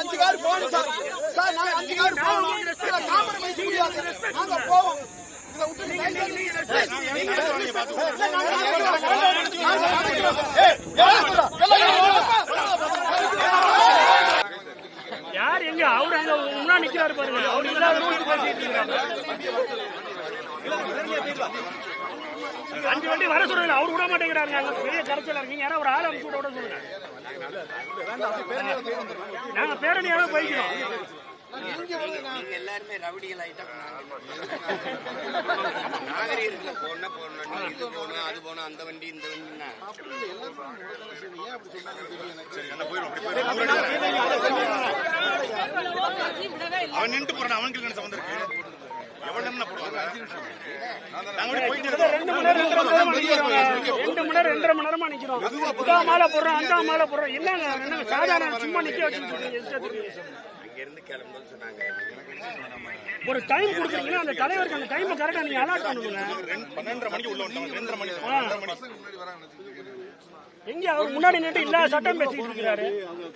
அஞ்சு கார் போகணும் sir sir நாங்க அஞ்சு கார் போகணும் காம்ப்ரமைஸ் முடியாது நாங்க போவோம் இதை விட்டு நிக்கிறாரு பாருங்க. அவர் இல்லாத ரூல்ஸ் பேசிட்டு இருக்காங்க அஞ்சு வண்டி வர சொல்லுங்க அவரு விட மாட்டேங்கிறாருங்க. அங்க பெரிய கரைச்சல் இருக்கு. நீங்க யாராவது ஒரு ஆள் அனுப்பிச்சு விட விட சொல்லுங்க. நாங்க பேரணியாவே போய்க்கிறோம். நீங்க எல்லாருமே ரவுடிகள் ஆயிட்டா நாகரீகத்துல போனா போடணும் இது போகணும் அது போகணும் அந்த வண்டி இந்த வண்டின்னா. அவன் நின்று போறான் அவனுக்கு என்ன சம்மந்தம் இருக்கு எவ்வளவு நேரம் போடுவாங்க. ரெண்டு மணி நேரம் ரெண்டு மணி நேரம் ரெண்டரை மணி நேரமா நிக்கிறோம். இதா மாலை போடுறோம் அந்த மாலை போடுறோம். என்னங்க சாதாரண சும்மா நிக்க. அங்க இருந்து கிளம்பும்போது சொன்னாங்க. ஒரு டைம் கொடுக்குறீங்கன்னா அந்த தலைவருக்கு அந்த டைம் கரெக்டா நீங்க அலாட் பண்ணுங்க பன்னெண்டரை மணிக்கு உள்ள ரெண்டரை மணி எங்க அவர் முன்னாடி நின்று இல்ல சட்டம் பேசிட்டு இருக்கிறாரு.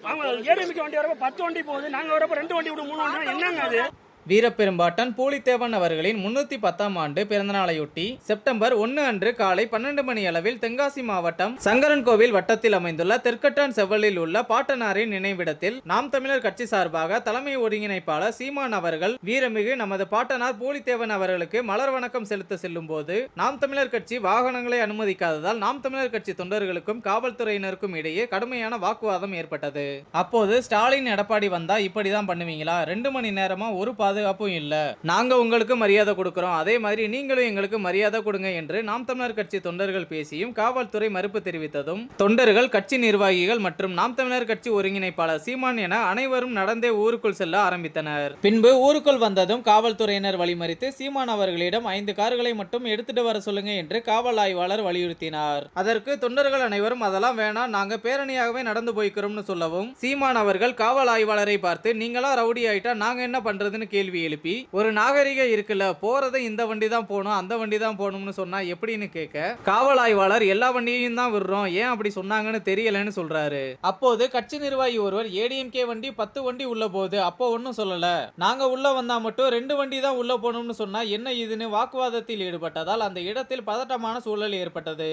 அவங்க ஏடிஎம்கே வண்டி வரப்ப பத்து வண்டி போகுது. நாங்க வரப்ப ரெண்டு வண்டி விட மூணு வண்டி என்னங்க அது? வீரப்பெரும்பாட்டன் பூலித்தேவன் அவர்களின் முன்னூத்தி பத்தாம் ஆண்டு பிறந்தநாளையொட்டி செப்டம்பர் ஒன்று அன்று காலை பன்னெண்டு மணி அளவில் தென்காசி மாவட்டம் சங்கரன்கோவில் வட்டத்தில் அமைந்துள்ள தெற்கட்டான் செவ்வலில் உள்ள பாட்டனாரின் நினைவிடத்தில் நாம் தமிழர் கட்சி சார்பாக தலைமை ஒருங்கிணைப்பாளர் சீமான் அவர்கள் வீரமிகு நமது பாட்டனார் பூலித்தேவன் அவர்களுக்கு மலர் வணக்கம் செலுத்த செல்லும் போது நாம் தமிழர் கட்சி வாகனங்களை அனுமதிக்காததால் நாம் தமிழர் கட்சி தொண்டர்களுக்கும் காவல்துறையினருக்கும் இடையே கடுமையான வாக்குவாதம் ஏற்பட்டது. அப்போது ஸ்டாலின் எடப்பாடி வந்தா இப்படிதான் பண்ணுவீங்களா? ரெண்டு மணி நேரமா ஒரு பாதுகாப்பும் இல்லை. நாங்க உங்களுக்கு மரியாதை கொடுக்குறோம். அதே மாதிரி நீங்களும் எங்களுக்கு மரியாதை கொடுங்க என்று நாம் தமிழர் கட்சி தொண்டர்கள் பேசியும் காவல்துறை மறுப்பு தெரிவித்ததும் தொண்டர்கள் கட்சி நிர்வாகிகள் மற்றும் நாம் தமிழர் கட்சி ஒருங்கிணைப்பாளர் சீமான் என அனைவரும் நடந்தே ஊருக்குள் செல்ல ஆரம்பித்தனர். பின்பு ஊருக்குள் வந்ததும் காவல்துறையினர் வழிமறித்து சீமான் அவர்களிடம் ஐந்து கார்களை மட்டும் எடுத்துட்டு வர சொல்லுங்க என்று காவல் ஆய்வாளர் வலியுறுத்தினார். அதற்கு தொண்டர்கள் அனைவரும் அதெல்லாம் வேணாம் நாங்க பேரணியாகவே நடந்து போய்க்கிறோம்னு சொல்லவும் சீமான் அவர்கள் காவல் ஆய்வாளரை பார்த்து நீங்களா ரவுடி ஆயிட்டா நாங்க என்ன பண்றதுன்னு கேள்வி எழுப்பி ஒரு நாகரிகம் இருக்குல்ல போறதை இந்த வண்டி தான் போகணும் அந்த வண்டி தான் போகணும்னு சொன்னா எப்படின்னு கேட்க காவல் ஆய்வாளர் எல்லா வண்டியையும் தான் விடுறோம் ஏன் அப்படி சொன்னாங்கன்னு தெரியலன்னு சொல்றாரு. அப்போது கட்சி நிர்வாகி ஒருவர் ஏடிஎம்கே வண்டி பத்து வண்டி உள்ள போகுது அப்போ ஒன்றும் சொல்லல. நாங்க உள்ள வந்தா மட்டும் ரெண்டு வண்டி தான் உள்ள போகணும்னு சொன்னா என்ன இதுன்னு வாக்குவாதத்தில் ஈடுபட்டதால் அந்த இடத்தில் பதட்டமான சூழல் ஏற்பட்டது.